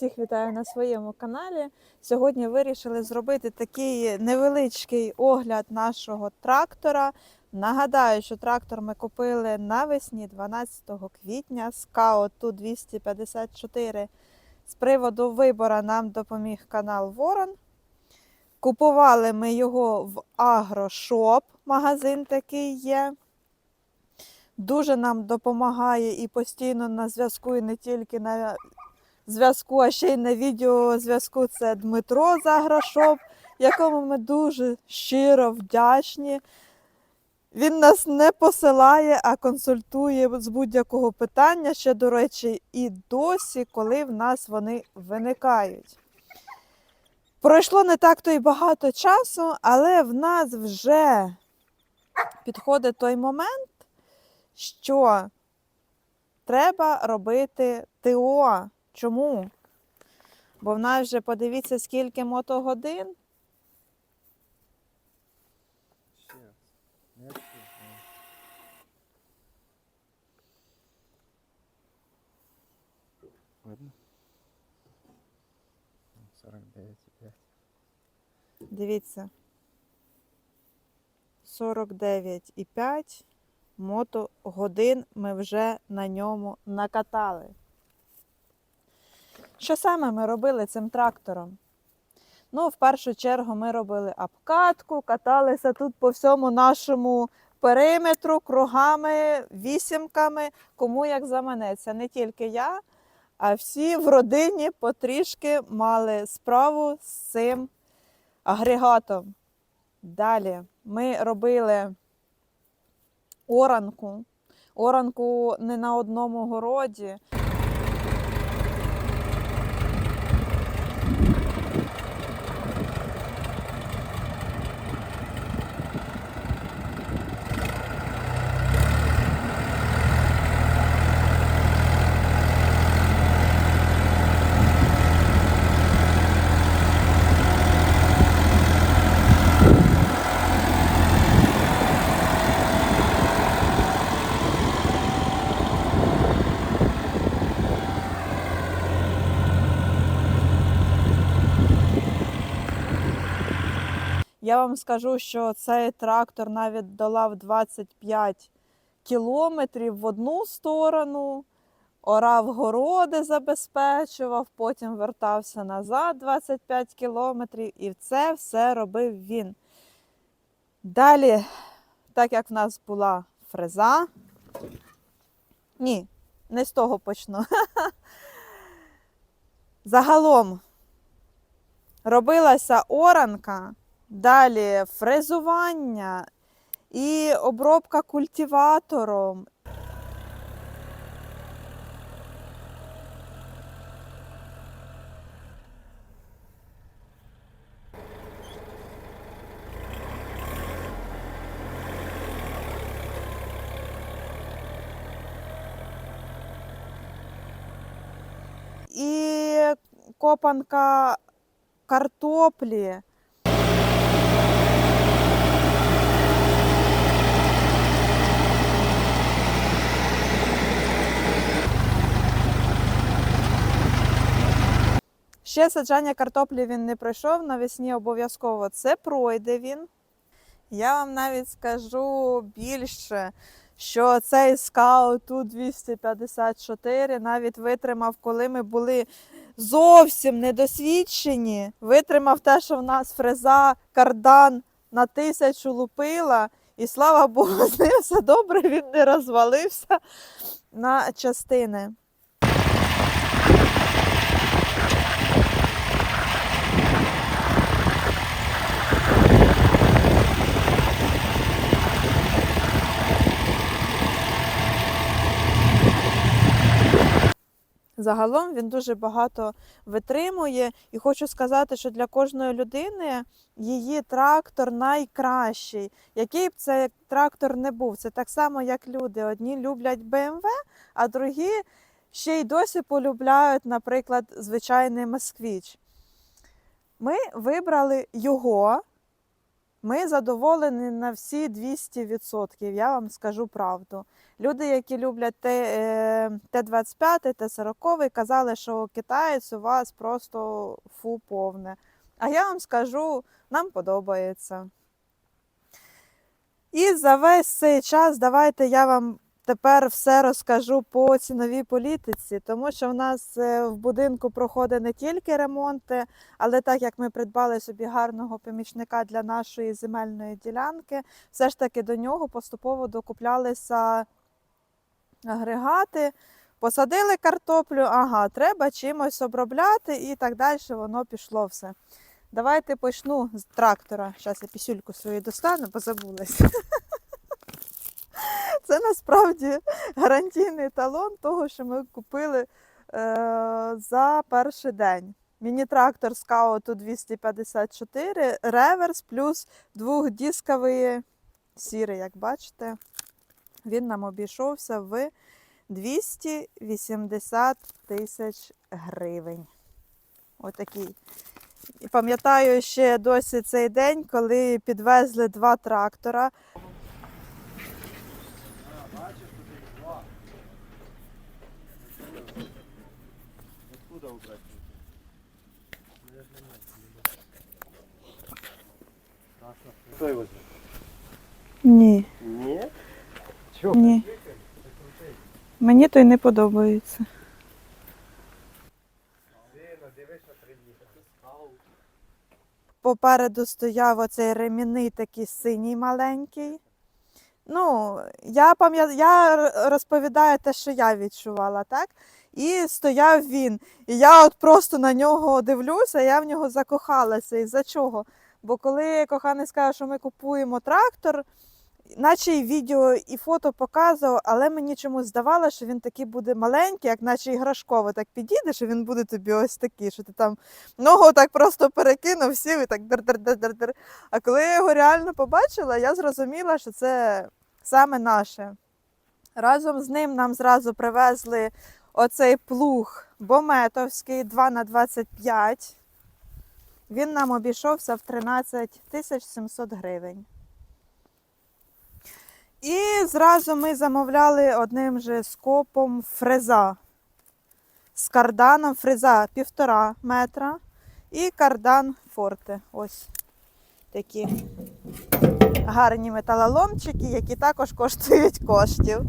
Всіх вітаю на своєму каналі. Сьогодні вирішили зробити такий невеличкий огляд нашого трактора. Нагадаю, що трактор ми купили навесні 12 квітня Scout Ту 254. З приводу вибору нам допоміг канал Ворон. Купували ми його в Агрошоп, магазин такий є. Дуже нам допомагає і постійно на зв'язку, і не тільки на зв'язку, а ще й на відеозв'язку. Це Дмитро з Агрошоп, якому ми дуже щиро вдячні. Він нас не посилає, а консультує з будь-якого питання, ще, до речі, і досі, коли в нас вони виникають. Пройшло не так то й багато часу, але в нас вже підходить той момент, що треба робити ТО. Чому? Бо в нас вже подивіться, скільки мотогодин. Видно? 49,5. Дивіться. 49,5 мотогодин ми вже на ньому накатали. Що саме ми робили цим трактором? Ну, в першу чергу ми робили обкатку, каталися тут по всьому нашому периметру, кругами, вісімками, кому як заманеться. Не тільки я, а всі в родині потрішки мали справу з цим агрегатом. Далі ми робили оранку. Оранку не на одному городі. Я вам скажу, що цей трактор навіть долав 25 кілометрів в одну сторону, орав городи, забезпечував, потім вертався назад 25 кілометрів, і це все робив він. Далі, так як в нас була фреза, ні, не з того почну. Загалом робилася оранка. Далі фрезування і обробка культиватором. Копанка картоплі. Ще саджання картоплі він не пройшов, навесні обов'язково це пройде він. Я вам навіть скажу більше, що цей скаут ту 254 навіть витримав, коли ми були зовсім недосвідчені. Витримав те, що в нас фреза кардан на тисячу лупила. І слава Богу, з ним все добре, він не розвалився на частини. Загалом він дуже багато витримує, і хочу сказати, що для кожної людини її трактор найкращий. Який б це трактор не був, це так само, як люди. Одні люблять BMW, а другі ще й досі полюбляють, наприклад, звичайний москвич. Ми вибрали його Ми задоволені на всі 200%, я вам скажу правду. Люди, які люблять Т- е, Т-25, Т-40, казали, що китаєць у вас просто фу повне. А я вам скажу, нам подобається. І за весь цей час давайте я вам тепер все розкажу по ціновій політиці, тому що в нас е, в будинку проходить не тільки ремонти, але так як ми придбали собі гарного помічника для нашої земельної ділянки, все ж таки до нього поступово докуплялися агрегати. Посадили картоплю, ага, треба чимось обробляти і так далі воно пішло все. Давайте почну з трактора. Зараз я пісюльку свою достану, бо забулась. Це насправді гарантійний талон того, що ми купили е, за перший день. Міні-трактор Scout 254, реверс плюс двохдісковий сірий, як бачите. Він нам обійшовся в 280 тисяч гривень. Отакий. І пам'ятаю ще досі цей день, коли підвезли два трактора. Убрать? Кто его знает? Ні, Нет? Чё? ні. Мені той не подобається. Попереду стояв оцей ремінний такий синій маленький. Ну, я пам'ятаю, я розповідаю те, що я відчувала, так? І стояв він. І я от просто на нього дивлюся, я в нього закохалася. І за чого? Бо коли коханий сказав, що ми купуємо трактор, наче і відео, і фото показував, але мені чомусь здавалося, що він такий буде маленький, як наче іграшково так підійдеш, і він буде тобі ось такий, що ти там ногу так просто перекинув, сів і так дер-дер-дер-дер. А коли я його реально побачила, я зрозуміла, що це саме наше. Разом з ним нам зразу привезли оцей плуг Бометовський 2 на 25 Він нам обійшовся в 13 тисяч 700 гривень. І зразу ми замовляли одним же скопом фреза. З карданом фреза півтора метра і кардан форте. Ось такі гарні металоломчики, які також коштують коштів.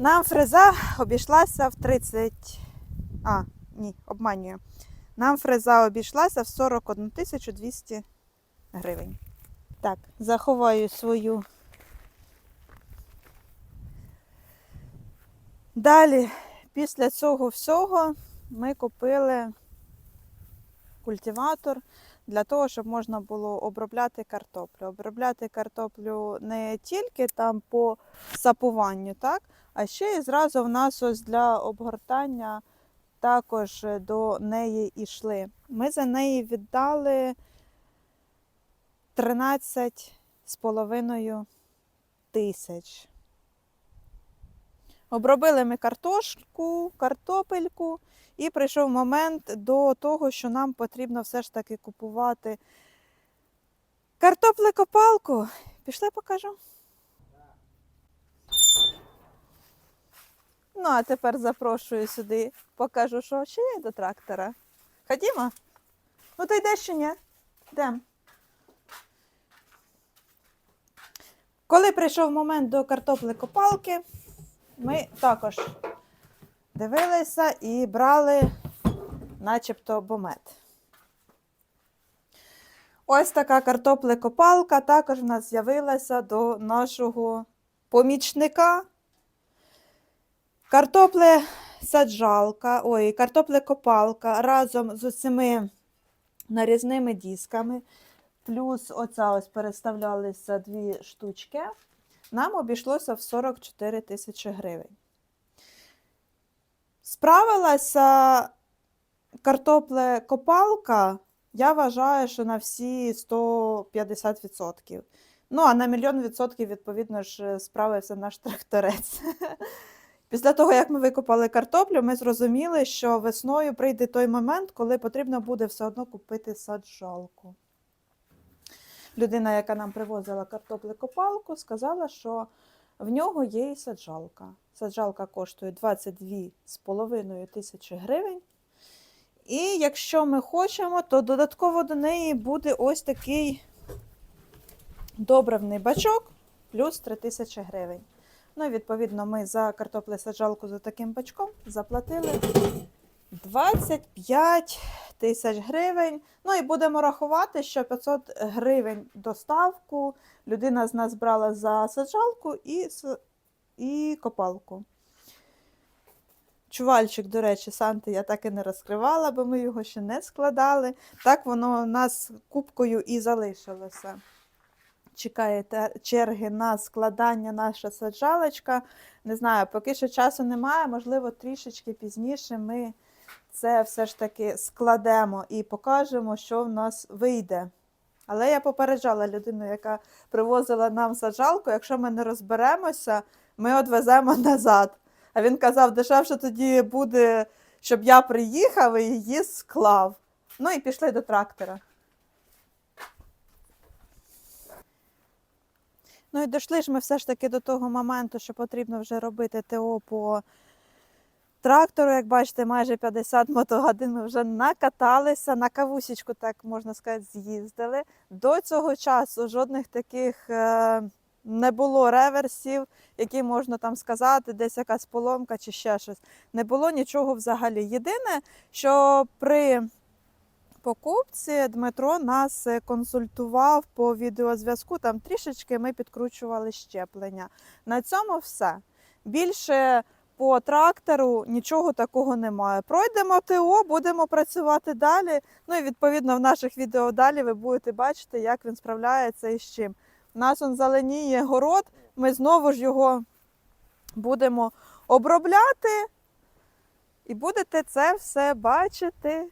Нам фреза обійшлася в 30. А, ні, обманюю. Нам фреза обійшлася в 41 200 гривень. Так, заховаю свою. Далі, після цього всього, ми купили культиватор для того, щоб можна було обробляти картоплю. Обробляти картоплю не тільки там по сапуванню, так, а ще і зразу в нас ось для обгортання також до неї йшли. Ми за неї віддали 13 з половиною тисяч. Обробили ми картошку, картопельку, і прийшов момент до того, що нам потрібно все ж таки купувати картоплекопалку. Пішли покажу. Ну, а тепер запрошую сюди, покажу, що ще є до трактора. Ходімо? Ну, ти йдеш чи ні? Йдемо. Коли прийшов момент до картоплекопалки, ми також дивилися і брали начебто бомет. Ось така картоплекопалка також в нас з'явилася до нашого помічника. Картопле саджалка, ой, картоплекопалка разом з оцими нарізними дисками. Плюс оця ось переставлялися дві штучки. Нам обійшлося в 44 тисячі гривень. Справилася картопле-копалка, я вважаю, що на всі 150%. Ну, а на мільйон відсотків, відповідно ж, справився наш тракторець. Після того, як ми викопали картоплю, ми зрозуміли, що весною прийде той момент, коли потрібно буде все одно купити саджалку. Людина, яка нам привозила картоплекопалку, сказала, що в нього є і саджалка. Саджалка коштує 22,5 тисячі гривень. І якщо ми хочемо, то додатково до неї буде ось такий добривний бачок плюс 3 тисячі гривень. Ну і відповідно ми за картоплесаджалку за таким бачком заплатили 25 тисяч гривень. Ну і будемо рахувати, що 500 гривень доставку людина з нас брала за саджалку і, і копалку. Чувальчик, до речі, Санти я так і не розкривала, бо ми його ще не складали. Так воно у нас кубкою і залишилося. Чекаєте черги на складання наша саджалочка. Не знаю, поки що часу немає, можливо, трішечки пізніше ми це все ж таки складемо і покажемо, що в нас вийде. Але я попереджала людину, яка привозила нам саджалку, якщо ми не розберемося, ми відвеземо назад. А він казав, дешевше тоді буде, щоб я приїхав і її склав. Ну і пішли до трактора. Ну і дійшли ж ми все ж таки до того моменту, що потрібно вже робити ТО по трактору. Як бачите, майже 50 мотогодин ми вже накаталися, на кавусічку, так можна сказати, з'їздили. До цього часу жодних таких е, не було реверсів, які можна там сказати, десь якась поломка чи ще щось. Не було нічого взагалі. Єдине, що при покупці Дмитро нас е, консультував по відеозв'язку. Там трішечки ми підкручували щеплення. На цьому все. Більше по трактору нічого такого немає. Пройдемо ТО, будемо працювати далі. Ну і відповідно в наших відео далі ви будете бачити, як він справляється і з чим. У нас он зеленіє город, ми знову ж його будемо обробляти, і будете це все бачити.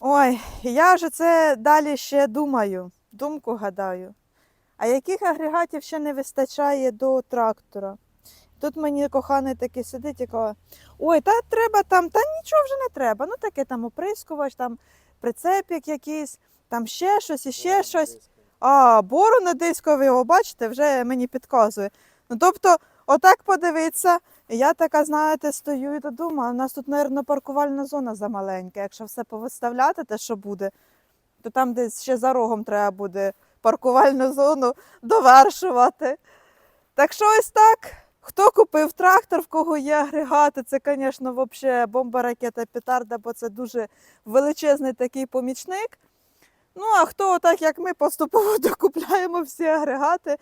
Ой, я вже це далі ще думаю, думку гадаю. А яких агрегатів ще не вистачає до трактора? Тут мені коханий такий сидить і каже, ой, та треба там, та нічого вже не треба. Ну таке там оприскувач, там прицепік якийсь, там ще щось і ще щось. А, бору на дискові, о, бачите, вже мені підказує. Ну, тобто, отак подивитися, я така, знаєте, стою і думаю, у нас тут, мабуть, паркувальна зона замаленька. Якщо все повиставляти, те, що буде, то там десь ще за рогом треба буде паркувальну зону довершувати. Так що ось так. Хто купив трактор, в кого є агрегати, це, звісно, взагалі бомба, ракета, петарда, бо це дуже величезний такий помічник. Ну, а хто, так як ми, поступово докупляємо всі агрегати,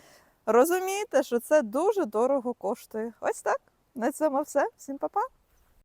розумієте, що це дуже дорого коштує. Ось так. На цьому все. Всім па-па.